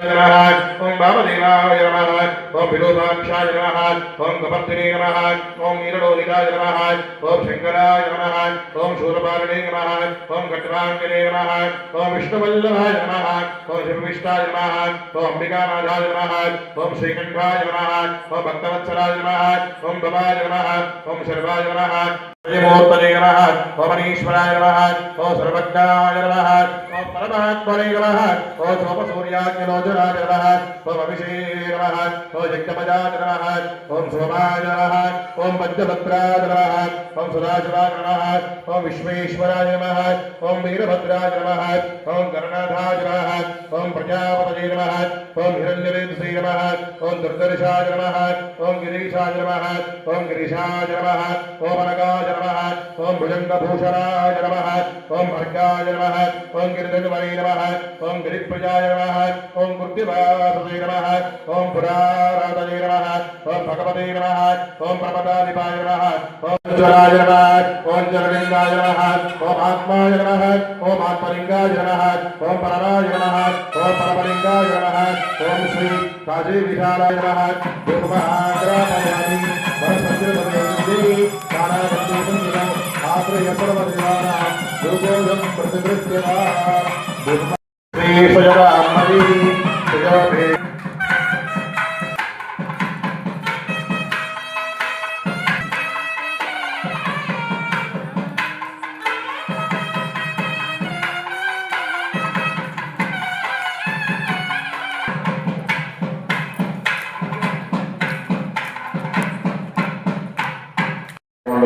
नमः ओम वामदेवाय नमः ओम विरोधाक्षाय नमः ओम कपर्दिने नमः ओम नीललोलिकाय नमः ओम शंकराय नमः ओम शूरपालने नमः ओम खट्वांगने नमः ओम विष्णुवल्लभाय नमः ओम शिवविष्टाय नमः ओम अंबिकानाथाय नमः ओम श्रीकंठाय नमः ओम भक्तवत्सलाय नमः ओम बबाय नमः ओम शर्वाय नमः ओम अनीश्वराय नमः ओम सर्वज्ञाय नमः ओम परमात्मने नमः ओम नमः ओम अभिषेकाय ओम नमः ओम विश्वेश्वराय नमः ओम वीरभद्राय नमः ओम गणनाथाय नमः ओम प्रजापतये नमः ओम हिरण्यवेदसे नमः ओम दुर्दर्शाय नमः ओम गिरीशाय नमः ओम गिरीशाय नमः ओम अनगाय नमः ओम भुजङ्गभूषणाय नमः ओम भर्गाय नमः ओम गुरुवरे नमः गिरिप्रजाय नमः ओं कृत्तिवासुदे नमः ओं पुराराधये नमः ओं भगवते नमः ओं प्रपदाधिपाय नमः ओं ज्वराय नमः ओं ज्वरलिङ्गाय नमः ओं आत्माय नमः आत्मलिङ्गाय नमः परमाय नमः परमलिङ्गाय नमः श्री राजीव विशालाय नमः దుర్గోగం ప్రతిభృత్య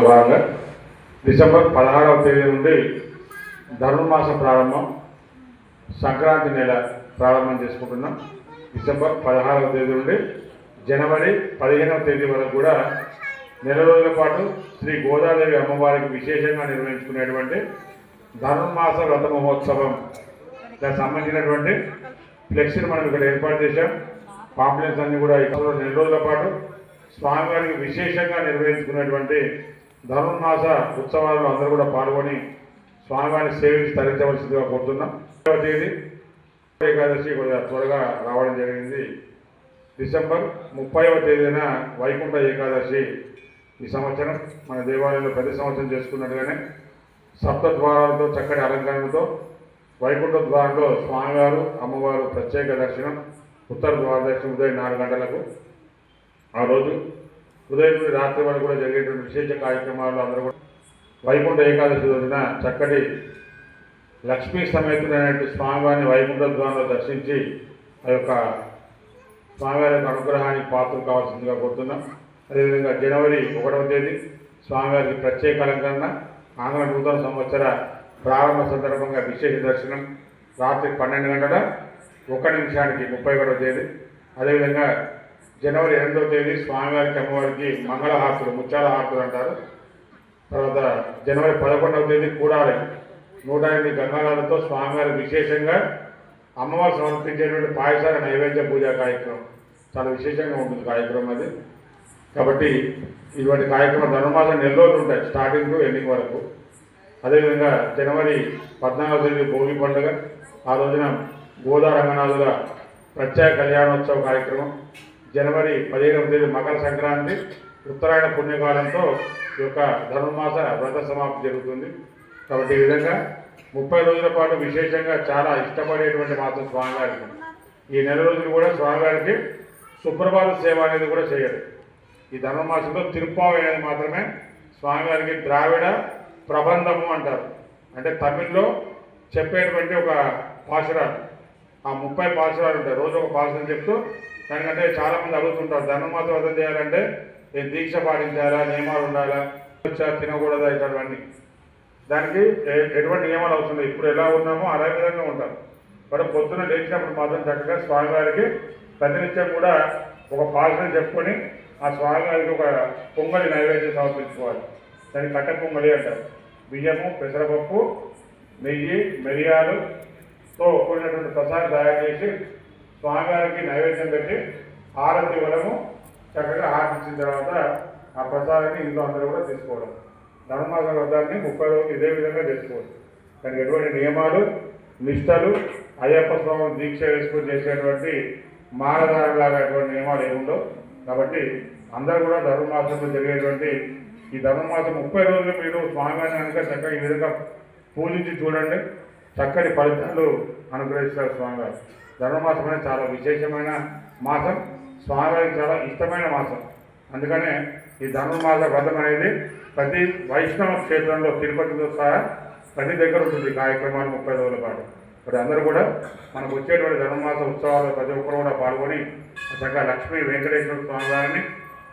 భాగంగా డిసెంబర్ పదహారవ తేదీ నుండి ధనుర్మాస ప్రారంభం సంక్రాంతి నెల ప్రారంభం చేసుకుంటున్నాం. డిసెంబర్ పదహారవ తేదీ నుండి జనవరి పదిహేనవ తేదీ వరకు కూడా నెల రోజుల పాటు శ్రీ గోదాదేవి అమ్మవారికి విశేషంగా నిర్వహించుకునేటువంటి ధనుర్మాస వ్రత మహోత్సవం. దానికి సంబంధించినటువంటి ఫ్లెక్సీని మనం ఇక్కడ ఏర్పాటు చేశాం. పాంప్లెన్స్ అన్ని కూడా ఇక్కడ నెల రోజుల పాటు స్వామివారికి విశేషంగా నిర్వహించుకునేటువంటి ధనుర్మాస ఉత్సవాల్లో అందరూ కూడా పాల్గొని స్వామివారిని సేవించి తరించవలసిందిగా కోరుతున్నాం. తేదీ ఏకాదశి కొద్దిగా త్వరగా రావడం జరిగింది. డిసెంబర్ ముప్పైవ తేదీన వైకుంఠ ఏకాదశి ఈ సంవత్సరం. మన దేవాలయంలో ప్రతి సంవత్సరం చేసుకున్నట్టుగానే సప్త ద్వారాలతో చక్కటి అలంకరణతో వైకుంఠ ద్వారంలో స్వామివారు అమ్మవారు ప్రత్యేక దర్శనం ఉత్తర ద్వార దర్శనం ఉదయం నాలుగు గంటలకు. ఆ రోజు ఉదయం నుండి రాత్రి వరకు కూడా జరిగేటువంటి విశేష కార్యక్రమాలు అందరూ కూడా వైకుంఠ ఏకాదశి రోజున చక్కటి లక్ష్మీ సమేతుడైనటువంటి స్వామివారిని వైకుంఠ ద్వారంలో దర్శించి ఆ యొక్క స్వామివారి యొక్క అనుగ్రహానికి పాత్రలు కావాల్సిందిగా కోరుతున్నాం. అదేవిధంగా జనవరి ఒకటవ తేదీ స్వామివారికి ప్రత్యేక అలంకరణ ఆంగ్ల నూతన సంవత్సర ప్రారంభ సందర్భంగా విశేష దర్శనం రాత్రి పన్నెండు గంటల ఒక నిమిషానికి ముప్పై ఒకటవ తేదీ. అదేవిధంగా జనవరి ఎనిమిదవ తేదీ స్వామివారికి అమ్మవారికి మంగళహారతులు ముత్యాల హారతులు అంటారు. తర్వాత జనవరి పదకొండవ తేదీ కూడాలి. నూట ఎనిమిది గంగాళాలతో స్వామివారి విశేషంగా అమ్మవారు సమర్పించేటువంటి పాయసాల నైవేద్య పూజా కార్యక్రమం. చాలా విశేషంగా ఉంటుంది కార్యక్రమం అది. కాబట్టి ఇటువంటి కార్యక్రమం ధనుర్మాసం నెల రోజులు ఉంటాయి స్టార్టింగ్ టు ఎండింగ్ వరకు. అదేవిధంగా జనవరి పద్నాలుగవ తేదీ భోగి పండుగ. ఆ రోజున గోదా రంగనాథుల ప్రత్యేక కళ్యాణోత్సవ కార్యక్రమం. జనవరి పదిహేనవ తేదీ మకర సంక్రాంతి ఉత్తరాయణ పుణ్యకాలంతో యొక్క ధనుర్మాస వ్రత సమాప్తి జరుగుతుంది. కాబట్టి ఈ విధంగా ముప్పై రోజుల పాటు విశేషంగా చాలా ఇష్టపడేటువంటి మాసం స్వామివారికి. ఈ నెల రోజులు కూడా స్వామివారికి సుప్రభాత సేవ అనేది కూడా చేయరు ఈ ధనుర్మాసంలో తిరుప్పావి అనేది మాత్రమే స్వామివారికి ద్రావిడ ప్రబంధము అంటారు. అంటే తమిళ్ళో చెప్పేటువంటి ఒక పాశురాలు. ఆ ముప్పై పాశురాలు ఉంటాయి. రోజు ఒక పాశురం చెప్తూ దానికంటే చాలామంది అడుగుతుంటారు ధనుర్మాసం వ్రతం చేయాలంటే దీక్ష పాటించాలా నియమాలు ఉండాలా? వచ్చా తినకూడదా ఇట్లాంటివన్నీ? దానికి ఎటువంటి నియమాలు అవసరం లేదు. ఇప్పుడు ఎలా ఉన్నామో అదే విధంగా ఉంటాం. మనం పొద్దున లేచినప్పుడు మాత్రం చక్కగా స్వామివారికి ప్రతినిత్యం కూడా ఒక పాలన చెప్పుకొని ఆ స్వామివారికి ఒక పొంగలి నైవేద్యం సమర్పించుకోవాలి. దాన్ని కట్ట పొంగలి అంటారు. బియ్యము పెసరపప్పు నెయ్యి మిరియాలుతో కూడినటువంటి ప్రసాదం తయారు చేసి స్వామివారికి నైవేద్యం పెట్టి ఆరతి ఇవ్వడము చక్కగా హారతి తర్వాత ఆ ప్రసాదాన్ని ఇంట్లో అందరూ కూడా తీసుకోవడం ధర్మాసన వ్రతాన్ని ముప్పై రోజులు ఇదే విధంగా చేసుకోవచ్చు దానికి ఎటువంటి నియమాలు నిష్టలు అయ్యప్ప స్వామి దీక్ష వేసుకొని చేసేటువంటి మానదారులాగా ఎటువంటి నియమాలు ఏముండవు కాబట్టి అందరూ కూడా ధర్మమాసంలో జరిగేటువంటి ఈ ధర్మమాసం ముప్పై రోజులు మీరు స్వామివారిని కనుక చక్కగా ఈ విధంగా పూజించి చూడండి. చక్కటి ఫలితాలు అనుగ్రహిస్తారు స్వామివారు. ధర్మమాసం అనేది చాలా విశేషమైన మాసం. స్వామివారికి చాలా ఇష్టమైన మాసం. అందుకనే ఈ ధర్మమాస వ్రతం అనేది ప్రతి వైష్ణవ క్షేత్రంలో తిరుపతితో సహా ప్రతి దగ్గర ఉంటుంది కార్యక్రమాలు ముప్పై రోజుల పాటు. మరి అందరూ కూడా మనకు వచ్చేటువంటి ధర్మమాస ఉత్సవాలు ప్రతి ఒక్కరు కూడా పాల్గొని చక్కగా లక్ష్మీ వెంకటేశ్వర స్వామి వారిని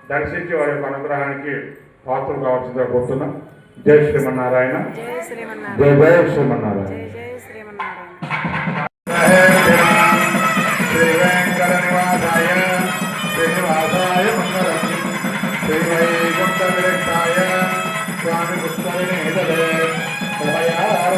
దర్శించి వారి యొక్క అనుగ్రహానికి పాత్రలు కావాల్సిందిగా కోరుతున్నాం. జై శ్రీమన్నారాయణ. జై జై శ్రీమన్నారాయణ. జై శ్రీమన్నారాయణ. జై జై. శ్రీమన్నారాయణ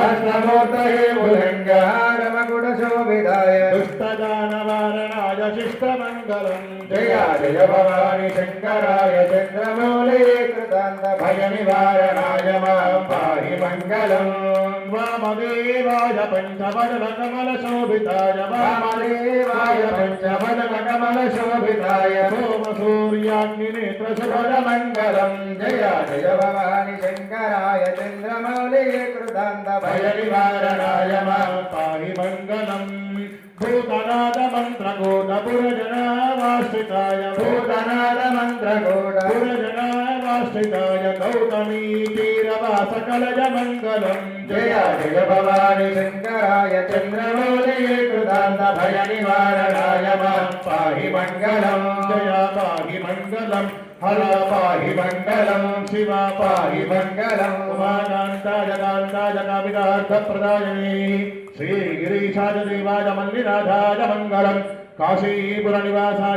అష్టమూర్తయే భుజంగహారమకుటశోభితాయ దుష్టదానవారణాయ శిష్టమంగళం జయ జయ భవాని శంకరాయ చంద్రమౌళే కృతాంత భయ నివారణాయ మాం పాహి మంగళం వామదేవాయ పంచవదన కమల శోభితాయ వామదేవాయ పంచవదన కమల శోభితాయ సోమ సూర్యాగ్నినేత్ర శుభద మంగళం జయ జయ భవాని శంకరాయ చంద్రమౌళే కృతాంత భయ నివారణాయ మాం పాహి మంగళం భూతనాథ మంత్రకోట పురజనావాశ్రితాయ భూతనాథ మంత్రగోడ పురజనావాశ్రితాయ గౌతమీ తీరవాస కలజ మంగళం జయ జయ భవాని శంకరాయ చంద్రమౌళే కృతాంత భయ నివారణాయ పాహి మంగళం. జయ పాహి మంగళం. హర పాహి మంగళం. శివ పాహి మంగళం. ఉమాకాంతాయ కాంతాయ కామితార్థ ప్రదాయనే శ్రీగిరీశాయ దేవాయ మల్లినాథాయ మంగళం. काशीपुर निवासा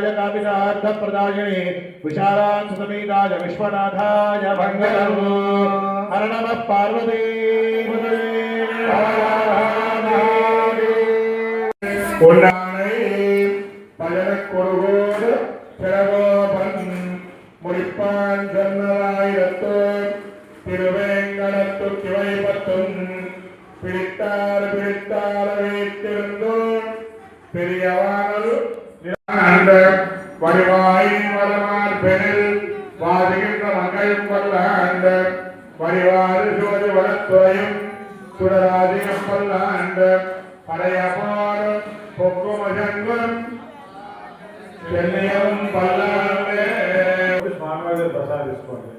का प्रदाशिणे विशालांसमीताज विश्वनाथा भंगरव पार्वती Yeah. அந்த வடிவாய் வளமார் பெரில் வாதுகின்ற மகள் கொல்ல அந்த வடிவாறு சோதி வளத்துறையும் சுடராதிகம் கொல்ல அந்த படையபார் பொக்குமஜங்கம் చెన్నయం పల్లాడే స్వామివారి ప్రసాదం తీసుకోండి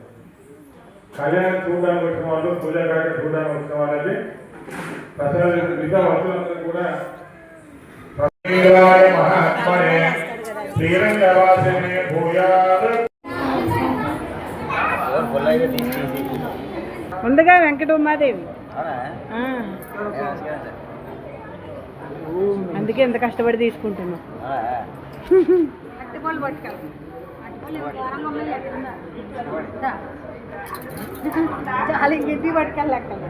కళ్యాణం చూడడానికి వచ్చిన వాళ్ళు పూజ కాక చూడడానికి వచ్చిన వాళ్ళకి ప్రసాదం మిగతా వస్తువులందరూ కూడా వెంకట ఉమాదేవి. అందుకే ఎంత కష్టపడి తీసుకుంటున్నాం చాలా ఇంటి పట్టుకెళ్ళి అక్కడ.